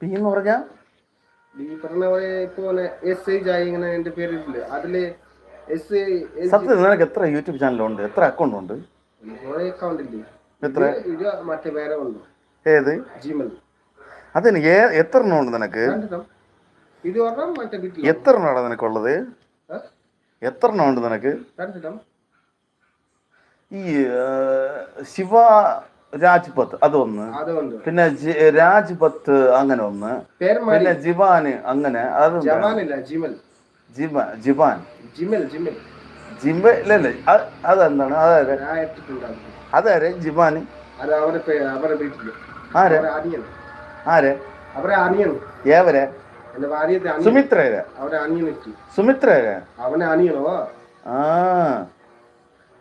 P എന്ന് പറഞ്ഞാ? ഈ പറഞ്ഞ പോലെ എസ് ഐ ജായി ഇങ്ങനെ എന്റെ പേരിട്ടില്ലേ? അതിൽ എസ് ഐ സത്യത്തിൽ നിനക്ക് എത്ര യൂട്യൂബ് ചാനലുണ്ട് എത്ര അക്കൗണ്ട് ഉണ്ട്? അക്കൗണ്ട് ഇല്ലേ? എത്ര? ഇത് മറ്റേ വേറെ ഉണ്ട്? ഏത്? ജിമെയിൽ അതിന് ഏ എത്ര എണ്ണം ഉണ്ട് നിനക്ക്? ഇത് പറഞ്ഞാൽ മറ്റേ വീട്ടിൽ എത്ര എണ്ണമാണ് നിനക്കുള്ളത്? എത്ര എണ്ണം ഉണ്ട് നിനക്ക്? ഈ ശിവ രാജ്പത്ത് അതൊന്ന്. പിന്നെ രാജ്പത്ത് അങ്ങനെ ഒന്ന്. പിന്നെ ജിവാന് അങ്ങനെ അത് ജിബാൻ അത് അതെന്താണ്? അതാരെ? അതാരെ? ജിബാന് ആരെ? ആരെ? ഏവരെ? സുമിത്രേരെ. സുമിത്രരെ? അവനെ അനിയനോ? ആ.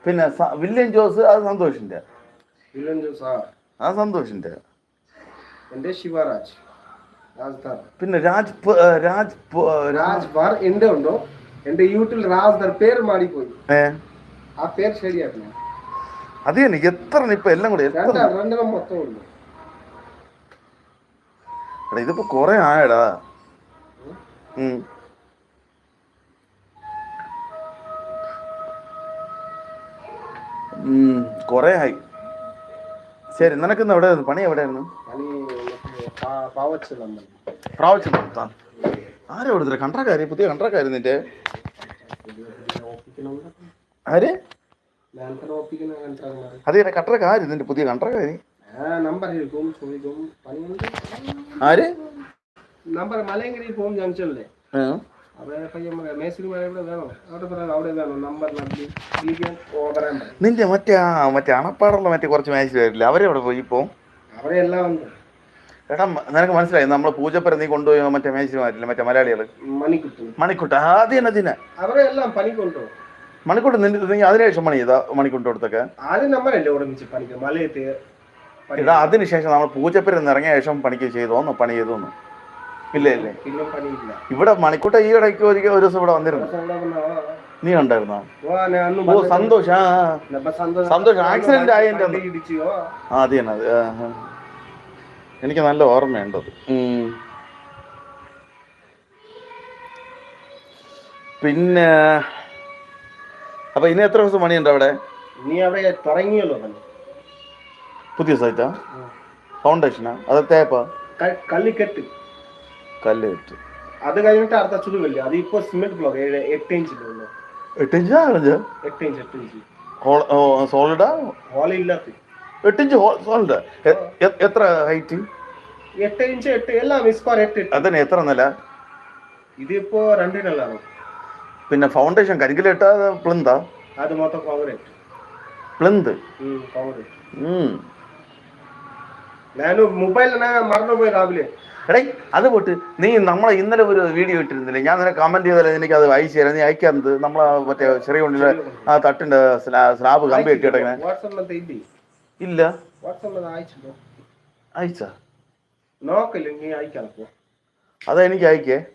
പിന്നെ വില്യം ജോസ് അത് സന്തോഷിന്റെ വില്ലൻ ജോസാ ആ സന്തോഷിന്റെ? എന്റെ ശിവരാജ്. പിന്നെ രാജ് രാജ് രാജ് ബാർ എന്റെ ഉണ്ടോ? എന്റെ യൂട്യൂബിൽ രാജ് പേര് മാറിപ്പോയി. പോയി ആ പേര് ശരിയാക്കണം അത് തന്നെ എത്ര ഇപ്പൊ എല്ലാം കൂടെ രണ്ടെണ്ണം മൊത്തം ഉണ്ട് എടാ ഇതിപ്പോ കൊറേ ആയടാ. കൊറേ ആയി. ശരി എവിടെയായിരുന്നു പണി എവിടെയായിരുന്നു? പണി നമ്മൾ പ്രാവശ്യം താൻ ആരാ കൊടുത്തില്ല കണ്ട്രക്കാരി പുതിയ കണ്ട്രക്കാരി നിന്റെ? ആര്? അതെ തന്നെ കണ്ട്രക്കാരി നിന്റെ പുതിയ ചോദിക്കും. പണിയുണ്ട്? ആര്? നമ്പർ മലയങ്കരി പോകും ജംഗ്ഷനിലെ. മേശിരി നിന്റെ മറ്റേ ആ മറ്റേ അണപ്പാടുള്ള മറ്റേ കുറച്ച് മാച്ച് വരില്ല? അവരെവിടെ പോയി ഇപ്പോ? എടാ നിനക്ക് മനസ്സിലായി? നമ്മളെ പൂജപ്പര നീ കൊണ്ടുപോയി മറ്റേ മാറ്റില്ല? മറ്റേ മലയാളികൾ? മണിക്കുട്ട്. ആദ്യം അതിനെ അവരെ എല്ലാം പണിക്കൊണ്ടോ മണിക്കൂട്ട് നിന്റെ നീ അതിനുശേഷം പണി ചെയ്താ മണിക്കൂട്ട് കൊടുത്തൊക്കെ? ആദ്യം നമ്മളല്ലേ ഒരുമിച്ച് പണിക്ക്? മലയത്ത് പണി എടാ അതിനുശേഷം നമ്മൾ പൂജപ്പുരം ഇറങ്ങിയ ശേഷം പണിക്ക് ചെയ്തോന്ന്? പണി ചെയ്തോന്ന്? ഇല്ല ഇല്ല. പിന്നെ പണിയില്ല ഇവിടെ മണിക്കൂട്ട ഈ ഇടയ്ക്ക് ഒരിക്കൽ ഒരു ദിവസം ഇവിടെ വന്നിരുന്നു. നീ ഉണ്ടായിരുന്നോ ഓ സന്തോഷ് ആ. സന്തോഷം, ആയതിന്റെ അന്ന്. ഇടിച്ചോ. ആ അത് തന്നെ അത്. എനിക്ക് നല്ല ഓർമ്മയുണ്ട് അത്. പിന്നെ അപ്പൊ ഇനി എത്ര ദിവസം പണിയുണ്ട് അവിടെ? നീ അവിടെ തുടങ്ങിയല്ലോ പുതിയ സൈറ്റാ? ഫൗണ്ടേഷനാ അത് തേപ്പാ? ക- കല്ലിക്കെട്ട് കല്ല് കെട്ട് അത് കഴിഞ്ഞിട്ട് അടുത്ത ചുടുകല്ലേ അത് ഇപ്പൊ സിമെന്റ് ബ്ലോക്ക് ഏഴ് എട്ട് ഇഞ്ചിലുള്ള എട്ടിഞ്ച് ആണോ എട്ട് ഇഞ്ച് എട്ട് ഇഞ്ച് സോളിഡാ ഹോൾ ഇല്ലാത്ത. എട്ടിഞ്ച് സോളിഡ് എത്ര ഹൈറ്റ് എട്ട് ഇഞ്ച് എട്ട് എല്ലാം സ്ക്വയർ എട്ട് എട്ട് അതന്നെ എത്ര നില? ഇതിപ്പോ രണ്ടിനല്ലാണ് പിന്നെ ഫൗണ്ടേഷൻ കരിക്കലിട്ടാ പ്ലിന്താ അത് മൊത്തം കോൺക്രീറ്റ് പ്ലിന്ത് കോൺക്രീറ്റ് രാവിലെ. എടേ അത് പോട്ട്. നീ നമ്മളെ ഇന്നലെ ഒരു വീഡിയോ ഇട്ടിരുന്നില്ലേ? ഞാൻ നിനക്ക് കമന്റ് ചെയ്താലേ എനിക്ക് അത് അയച്ചു തരാം നീ അയക്കാറുണ്ട് നമ്മളെ മറ്റേ ചെറിയ കൊണ്ടിലെ ആ തട്ടിന്റെ സ്ലാ- സ്ലാബ് കമ്പി വാട്സപ്പിലത്തെ ഇല്ലേ. അയച്ച. അതാ എനിക്ക് അയക്കേ.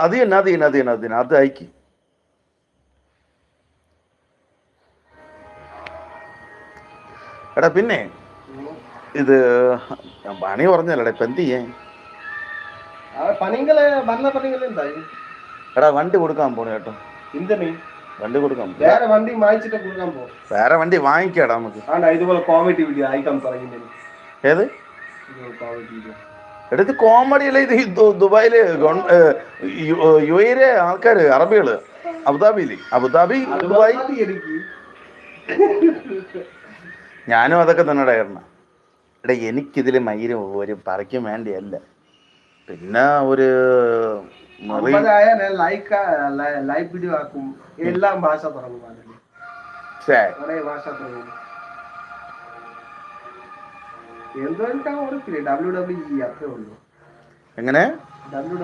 അത് തന്നെ അത് തന്നെ അത് തന്നെ. അത് അയക്കി. എടാ പിന്നെ. ഇത് പണി പറഞ്ഞല്ലടാ ഇപ്പൊ എന്ത് ചെയ്യാൻ? എന്തായി? എടാ വണ്ടി കൊടുക്കാൻ പോണു കേട്ടോ. വണ്ടി കൊടുക്കാൻ. വേറെ വണ്ടി വാങ്ങിച്ചിട്ട് കൊടുക്കാൻ പോ. വേറെ വണ്ടി വാങ്ങിക്കടാ നമുക്ക്. ആണ്ടാ ഇതുപോലെ കോമഡി വീഡിയോ അയക്കാൻ തുടങ്ങി ഏത്? എടുത്ത് കോമഡിയിലെ ഇത് കോമഡി അല്ല? ഇത് ഈ ദു- ദുബായിൽ യു- എയിലെ ആൾക്കാര് അറബികൾ. അബുദാബിയിൽ. Abu Dhabi Dubai. ഞാനും അതൊക്കെ തന്നെ കാരണം എടാ എനിക്കിതിൽ മയിലും ഒരു പറിക്കും വേണ്ടിയല്ല. പിന്നെ ഒരു എല്ലാം ഭാഷ തുടങ്ങും ഭാഷ തുടങ്ങും. ഉള്ളൂ. എങ്ങനെ? ഡബ്ല്യു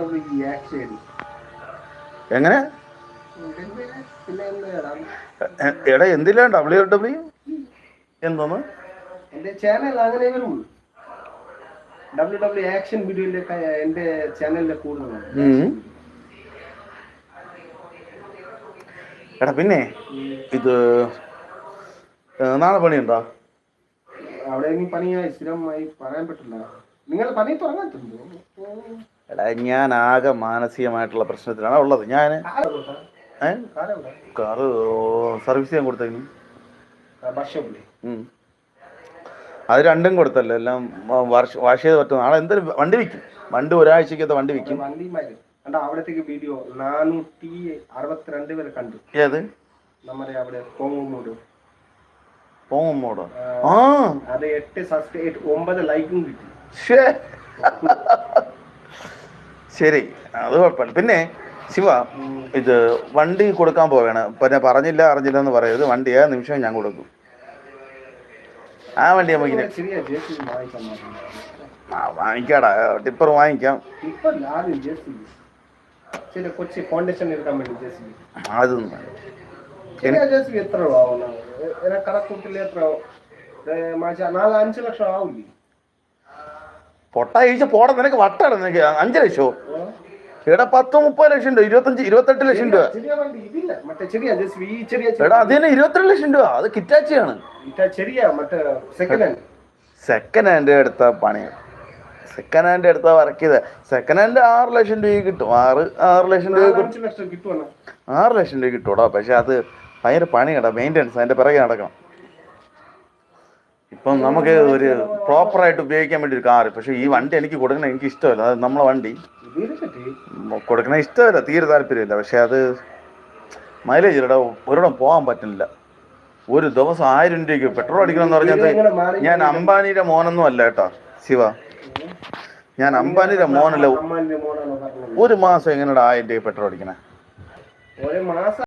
എങ്ങനെ? എടാ എന്തില്ല ഡബ്ല്യു ഡബ്ല്യു എന്തോന്ന് എന്റെ ചാനൽ അങ്ങനെ വരും ഡബ്ല്യു ഡബ്ല്യു ആക്ഷൻ വീഡിയോന്റെ എന്റെ ചാനലിലെ കൂടുതലാണ്. എടാ പിന്നെ ഇത് നാളെ പണിയുണ്ടോ? അവിടെ പണിയായി സ്ഥിരമായി പറയാൻ പറ്റില്ല. നിങ്ങൾ പണി തുടങ്ങാത്തുണ്ടോ? എടാ ഞാൻ ആകെ മാനസികമായിട്ടുള്ള പ്രശ്നത്തിലാണ് ഉള്ളത്. ഞാൻ കാറ് സർവീസ് ചെയ്യാൻ കൊടുത്തേക്കുന്നു അത് രണ്ടും കൊടുത്തല്ലോ എല്ലാം വാഷ് ചെയ്ത് പറ്റും. നാളെ എന്തായാലും വണ്ടി വിൽക്കും. വണ്ടി ഒരാഴ്ചക്കത്തെ വണ്ടി വിൽക്കും. അവിടത്തേക്ക് വീഡിയോ നാനൂറ്റി അറുപത്തിരണ്ട് പേര് കണ്ടു. ഏത്? നമ്മുടെ അവിടെ കോങ്ങോട് പോങ്ങമ്മോടോ? ആ അത് എട്ട് സബ്സ്ക്രൈബ് ഒമ്പത് ലൈക്കും കിട്ടി. ശരി അത് കുഴപ്പമില്ല. പിന്നെ ശിവ ഇത് വണ്ടി കൊടുക്കാൻ പോവുകയാണ്. പിന്നെ പറഞ്ഞില്ല അറിഞ്ഞില്ല എന്ന് പറയരുത്. വണ്ടി ഏത് നിമിഷം ഞാൻ കൊടുക്കും. ആ വണ്ടി നമുക്ക് ആ, വാങ്ങിക്കാടാ. ടിപ്പർ വാങ്ങിക്കാം. അതൊന്നും പൊട്ട കഴിച്ച പോടാ. നിനക്ക് വട്ടാണ് നിനക്ക് അഞ്ച് ലക്ഷോ? എടാ പത്ത് മുപ്പത് ലക്ഷം രൂപ ഇരുപത്തഞ്ച് ഇരുപത്തെട്ട് ലക്ഷം രൂപ. എടാ അത് തന്നെ ഇരുപത്തിരണ്ട് ലക്ഷം രൂപ. അത് കിറ്റാച്ചിയാണ്. സെക്കൻഡ് ഹാൻഡ് എടുത്ത പണി. സെക്കൻഡ് ഹാൻഡ് എടുത്താ വർക്ക് ചെയ്ത സെക്കൻഡ് ഹാൻഡ് ആറ് ലക്ഷം രൂപ കിട്ടും. ആറ് ആറ് ലക്ഷം രൂപ ആറ് ലക്ഷം രൂപ കിട്ടൂടാ പക്ഷെ അത് ഭയങ്കര പണിയാടാ. മെയിന്റെനൻസ് അതിന്റെ പിറകെ നടക്കണം. ഇപ്പം നമുക്ക് ഒരു പ്രോപ്പറായിട്ട് ഉപയോഗിക്കാൻ വേണ്ടി ഒരു കാറ് പക്ഷേ ഈ വണ്ടി എനിക്ക് കൊടുക്കണം എനിക്ക് ഇഷ്ടമല്ല. അത് നമ്മളെ വണ്ടി. കൊടുക്കണ ഇഷ്ടമല്ല തീരെ താല്പര്യമില്ല. പക്ഷെ അത് മൈലേജ് ഇല്ലടാ ഒരിടം പോകാൻ പറ്റുന്നില്ല. ഒരു ദിവസം ആയിരം രൂപയ്ക്ക് പെട്രോൾ അടിക്കണം എന്ന് പറഞ്ഞാൽ ഞാൻ അംബാനിയുടെ മോനൊന്നും അല്ല കേട്ടോ ശിവ. ഞാൻ അംബാനിയുടെ മോനല്ല ഒരു മാസം എങ്ങനെയാണ് ആയിരം രൂപ പെട്രോൾ അടിക്കണേ?